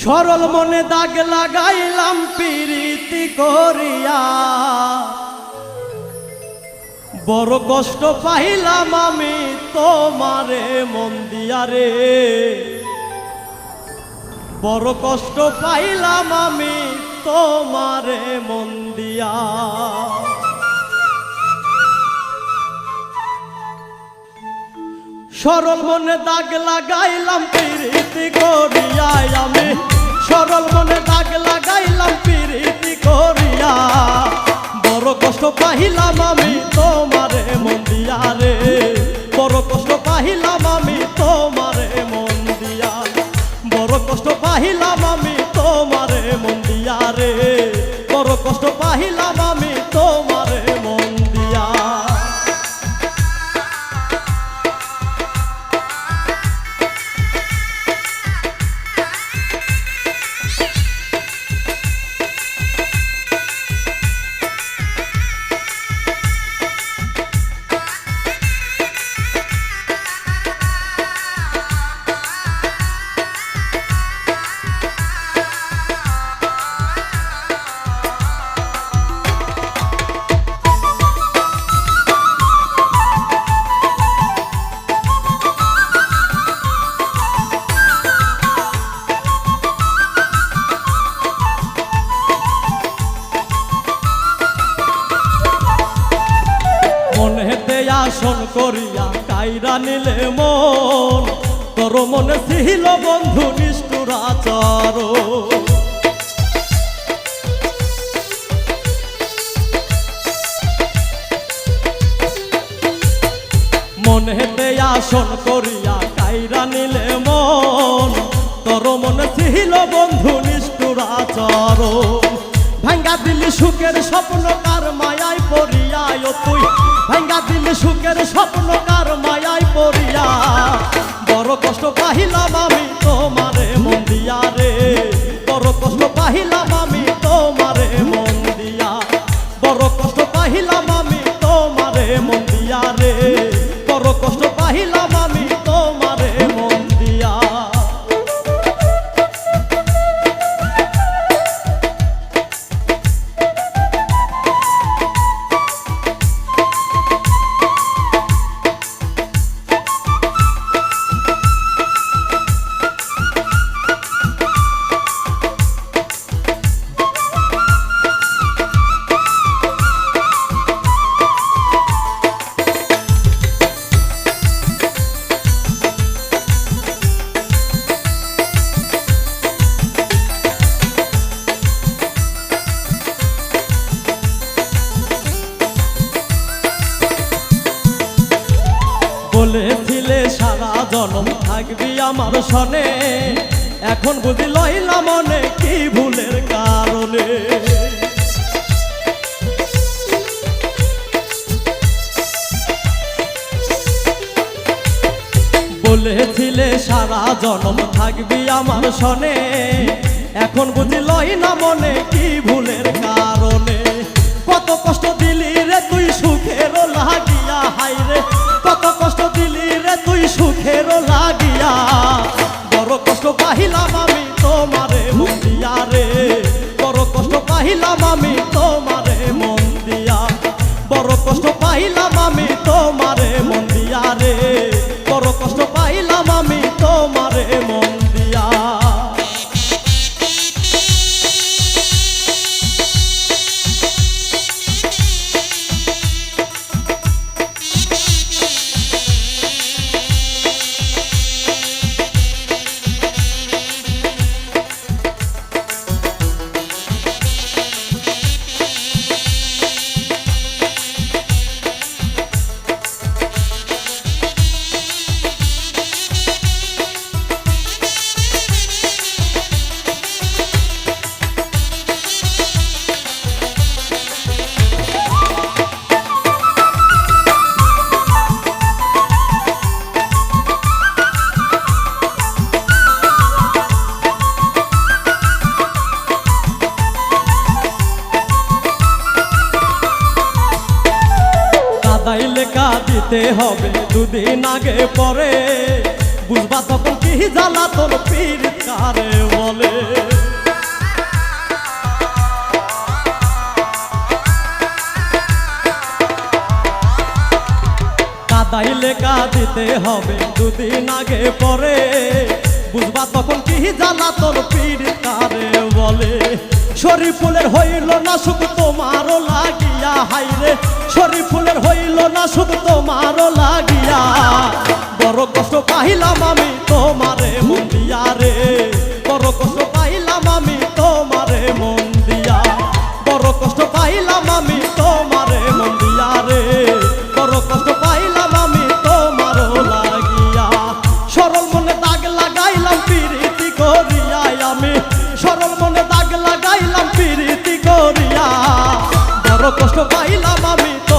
সরল মনে দাগ লাগাইলাম পিরিতি করিয়া। বড় কষ্ট পাইলাম আমি তোমারে মন রে। বড় কষ্ট পাইলাম আমি তোমারে মন দিয়া। সরল মনে দাগ লাগাইলাম পিরিতি করিয়াই আমি। সরল মনে দাগ লাগাইলাম পিরিতি করিয়া বড় কষ্ট পাহিলাম আমি তোমারে মন দিয়া রে। বড় কষ্ট পাহিলাম আমি তোমারে মন দিয়া বড় কষ্ট পাহিলাম আমি তোমারে মন দিয়া রে। বড় কষ্ট পাহিলাম আমি আসন করিয়া কাইরা নিলে মন। তোর মনে ছিল বন্ধু নিষ্ঠুর আচার। মনেতে আসন করিয়া কাইরা নিলে মন। তোর মনে ছিল বন্ধু নিষ্ঠুর আচার। ভাঙ্গা দিলি সুখের স্বপ্ন কার মায়াই পড়িয়া ভাঙ্গা দিলে সুখের স্বপ্ন বলেছিলে সারা জনম থাকবি আমার সনে। এখন বুঝি লইলা মনে কি ভুলের কারণে? বলেছিলে সারা জনম থাকবি আমার সনে। এখন বুঝি লই না মনে কি ভুলের কারণে? কত কষ্ট দিলি লাগিয়া, বড় কষ্ট পাহিলাম আমি তোমারে মন দিয়া রে। বড় কষ্ট পাহিলাম আমি তোমারে মন দিয়া। বড় কষ্ট পাহিলাম আমি তোমারে লেখা দিতে হবে দুদিন আগে পরে। বুঝবা তখন কি জ্বালা তোর পীর কারে বলে? কাদাইলে কাঁদিতে হবে দুদিন আগে পরে। বুঝবা তখন কি জ্বালা তোর পীর কারে বলে? শরীফুলের হইল না সুখ, তোমারও লাগিয়া হাইরে শরীফুলের হইল না সুখ, তোমারও লাগিয়া। বড় কষ্ট পাইলাম আমি কষ্ট পাইলাম আমি।